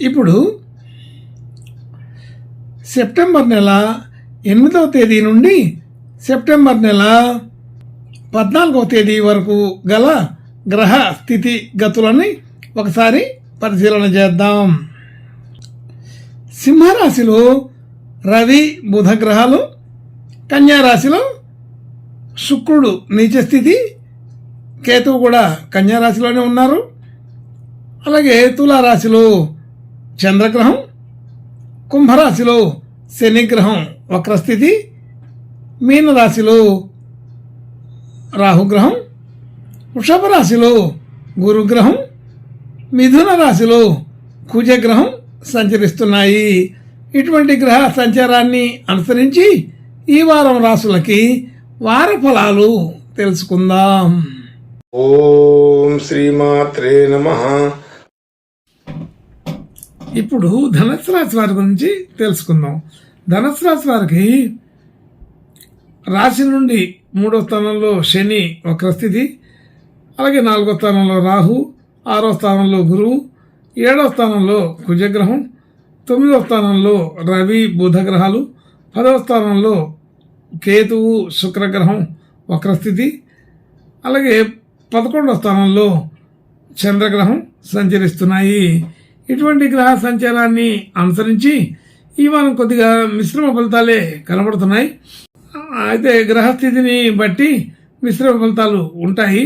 ఇప్పుడు సెప్టెంబర్ నెల ఎనిమిదవ తేదీ నుండి సెప్టెంబర్ నెల పద్నాలుగవ తేదీ వరకు గల గ్రహ స్థితి గతులని ఒకసారి పరిశీలన చేద్దాం. సింహరాశిలో రవి బుధ గ్రహాలు కన్యారాశిలో శుక్రుడు నీచ స్థితి కేతువు కూడా కన్యారాశిలోనే ఉన్నారు. అలాగే తులారాశిలో చంద్రగ్రహం కుంభరాశిలో శనిగ్రహం వక్రస్థితి మీనరాశిలో రాహుగ్రహం వృషభ రాశిలో గురుగ్రహం మిథున రాశిలో కుజగ్రహం సంచరిస్తున్నాయి. ఇటువంటి గ్రహ సంచారాన్ని అనుసరించి ఈ వారం రాసులకి వార ఫలాలు తెలుసుకుందాం. ఓం శ్రీమాత్రే నమ. ఇప్పుడు ధనుసు రాశి వారి గురించి తెలుసుకుందాం. ధనుసు రాశి వారికి రాశి నుండి మూడో స్థానంలో శని వక్రస్థితి అలాగే నాలుగో స్థానంలో రాహు ఆరో స్థానంలో గురువు ఏడో స్థానంలో కుజగ్రహం తొమ్మిదో స్థానంలో రవి బుధగ్రహాలు పదవ స్థానంలో కేతువు శుక్రగ్రహం వక్రస్థితి అలాగే పదకొండవ స్థానంలో చంద్రగ్రహం సంచరిస్తున్నాయి. ఇటువంటి గ్రహ సంచారాన్ని అనుసరించి ఈ వారం కొద్దిగా మిశ్రమ ఫలితాలే కనబడుతున్నాయి. అయితే గ్రహస్థితిని బట్టి మిశ్రమ ఫలితాలు ఉంటాయి.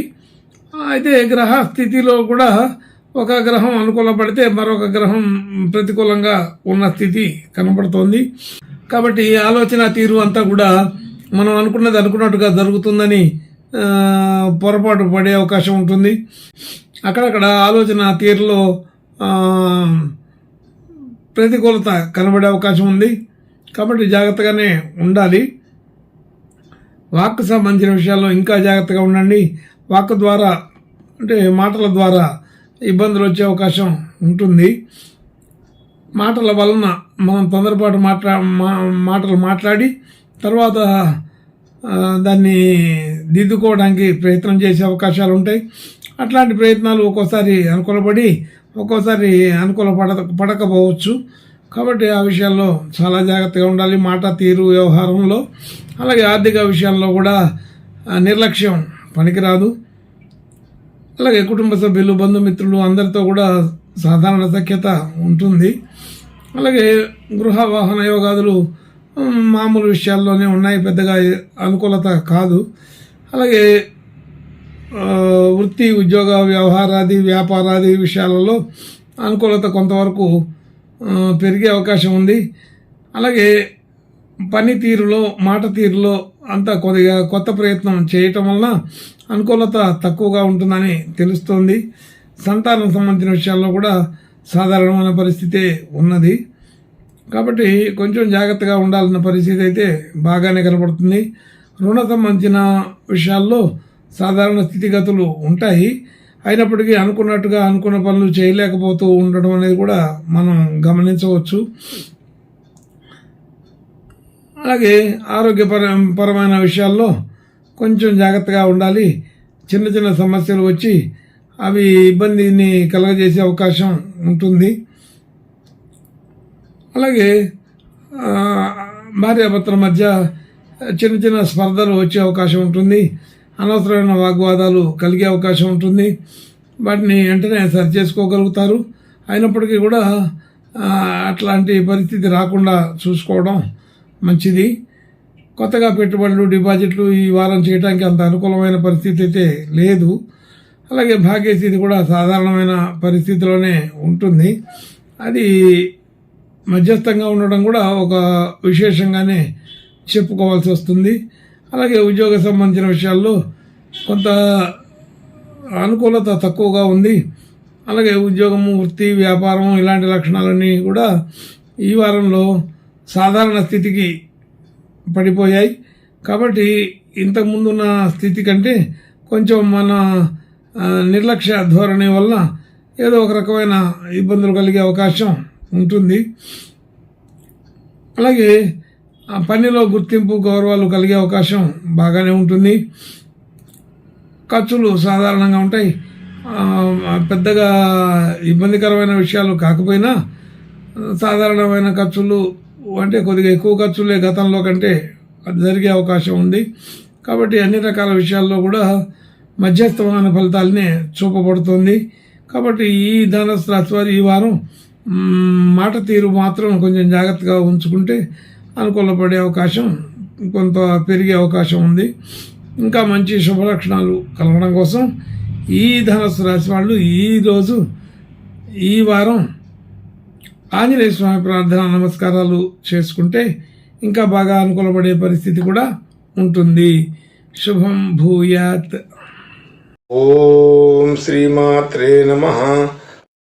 అయితే గ్రహ స్థితిలో కూడా ఒక గ్రహం అనుకూలపడితే మరొక గ్రహం ప్రతికూలంగా ఉన్న స్థితి కనబడుతోంది. కాబట్టి ఆలోచన తీరు అంతా కూడా మనం అనుకున్నది అనుకున్నట్టుగా జరుగుతుందని పొరపాటు పడే అవకాశం ఉంటుంది. అక్కడక్కడ ఆలోచన తీరులో ప్రతికూలత కనబడే అవకాశం ఉంది. కాబట్టి జాగ్రత్తగానే ఉండాలి. వాక్ సంబంధించిన విషయాల్లో ఇంకా జాగ్రత్తగా ఉండండి. వాక్ ద్వారా అంటే మాటల ద్వారా ఇబ్బందులు వచ్చే అవకాశం ఉంటుంది. మాటల వలన మనం తొందరపాటు మాట్లా మాటలు మాట్లాడి తర్వాత దాన్ని దిద్దుకోవడానికి ప్రయత్నం చేసే అవకాశాలు ఉంటాయి అట్లాంటి ప్రయత్నాలు ఒక్కోసారి అనుకూలపడి ఒక్కోసారి అనుకూల పడ పడకపోవచ్చు. కాబట్టి ఆ విషయాల్లో చాలా జాగ్రత్తగా ఉండాలి. మాట తీరు వ్యవహారంలో అలాగే ఆర్థిక విషయాల్లో కూడా నిర్లక్ష్యం పనికిరాదు. అలాగే కుటుంబ సభ్యులు బంధుమిత్రులు అందరితో కూడా సాధారణ సఖ్యత ఉంటుంది. అలాగే గృహ వాహన యోగాదులు మామూలు విషయాల్లోనే ఉన్నాయి. పెద్దగా అనుకూలత కాదు. అలాగే వృత్తి ఉద్యోగ వ్యవహారాది వ్యాపారాది విషయాలలో అనుకూలత కొంతవరకు పెరిగే అవకాశం ఉంది. అలాగే పని తీరులో మాట తీరులో అంతా కొద్దిగా కొత్త ప్రయత్నం చేయటం వలన అనుకూలత తక్కువగా ఉంటుందని తెలుస్తోంది. సంతానం సంబంధించిన విషయాల్లో కూడా సాధారణమైన పరిస్థితే ఉన్నది. కాబట్టి కొంచెం జాగ్రత్తగా ఉండాల్సిన పరిస్థితి అయితే బాగానే కనబడుతుంది. రుణ సంబంధించిన విషయాల్లో సాధారణ స్థితిగతులు ఉంటాయి. అయినప్పటికీ అనుకున్నట్టుగా అనుకున్న పనులు చేయలేకపోతూ ఉండడం అనేది కూడా మనం గమనించవచ్చు. అలాగే ఆరోగ్యపర పరమైన విషయాల్లో కొంచెం జాగ్రత్తగా ఉండాలి. చిన్న చిన్న సమస్యలు వచ్చి అవి ఇబ్బందిని కలగజేసే అవకాశం ఉంటుంది. అలాగే భార్యాభర్తల మధ్య చిన్న చిన్న స్పర్ధలు వచ్చే అవకాశం ఉంటుంది. అనవసరమైన వాగ్వాదాలు కలిగే అవకాశం ఉంటుంది. వాటిని వెంటనే సరి చేసుకోగలుగుతారు. అయినప్పటికీ కూడా అట్లాంటి పరిస్థితి రాకుండా చూసుకోవడం మంచిది. కొత్తగా పెట్టుబడులు డిపాజిట్లు ఈ వారం చేయడానికి అంత అనుకూలమైన పరిస్థితి అయితే లేదు. అలాగే భాగ్యస్థితి కూడా సాధారణమైన పరిస్థితిలోనే ఉంటుంది. అది మధ్యస్థంగా ఉండడం కూడా ఒక విశేషంగానే చెప్పుకోవాల్సి వస్తుంది. అలాగే ఉద్యోగ సంబంధించిన విషయాల్లో కొంత అనుకూలత తక్కువగా ఉంది. అలాగే ఉద్యోగము వృత్తి వ్యాపారం ఇలాంటి లక్షణాలన్నీ కూడా ఈ వారంలో సాధారణ స్థితికి పడిపోయాయి. కాబట్టి ఇంతకుముందున్న స్థితి కంటే కొంచెం మన నిర్లక్ష్య ధోరణి వల్ల ఏదో ఒక రకమైన ఇబ్బందులు కలిగే అవకాశం ఉంటుంది. అలాగే పనిలో గుర్తింపు గౌరవాలు కలిగే అవకాశం బాగానే ఉంటుంది. ఖర్చులు సాధారణంగా ఉంటాయి. పెద్దగా ఇబ్బందికరమైన విషయాలు కాకపోయినా సాధారణమైన ఖర్చులు అంటే కొద్దిగా ఎక్కువ ఖర్చులే గతంలో కంటే అది జరిగే అవకాశం ఉంది. కాబట్టి అన్ని రకాల విషయాల్లో కూడా మధ్యస్థమైన ఫలితాలనే చూపబడుతుంది. కాబట్టి ఈ ధనస్సు రాశి వారు ఈ వారం మాట తీరు మాత్రం కొంచెం జాగ్రత్తగా ఉంచుకుంటే అనుకూలపడే అవకాశం కొంత పెరిగే అవకాశం ఉంది. ఇంకా మంచి శుభలక్షణాలు కలగడం కోసం ఈ ధనస్సు రాశి వాళ్ళు ఈరోజు ఈ వారం ఆంజనేయ స్వామి ప్రార్థన నమస్కారాలు చేసుకుంటే ఇంకా బాగా అనుకూలపడే పరిస్థితి కూడా ఉంటుంది. శుభం భూయాత్. ఓం శ్రీమాత్రే నమ.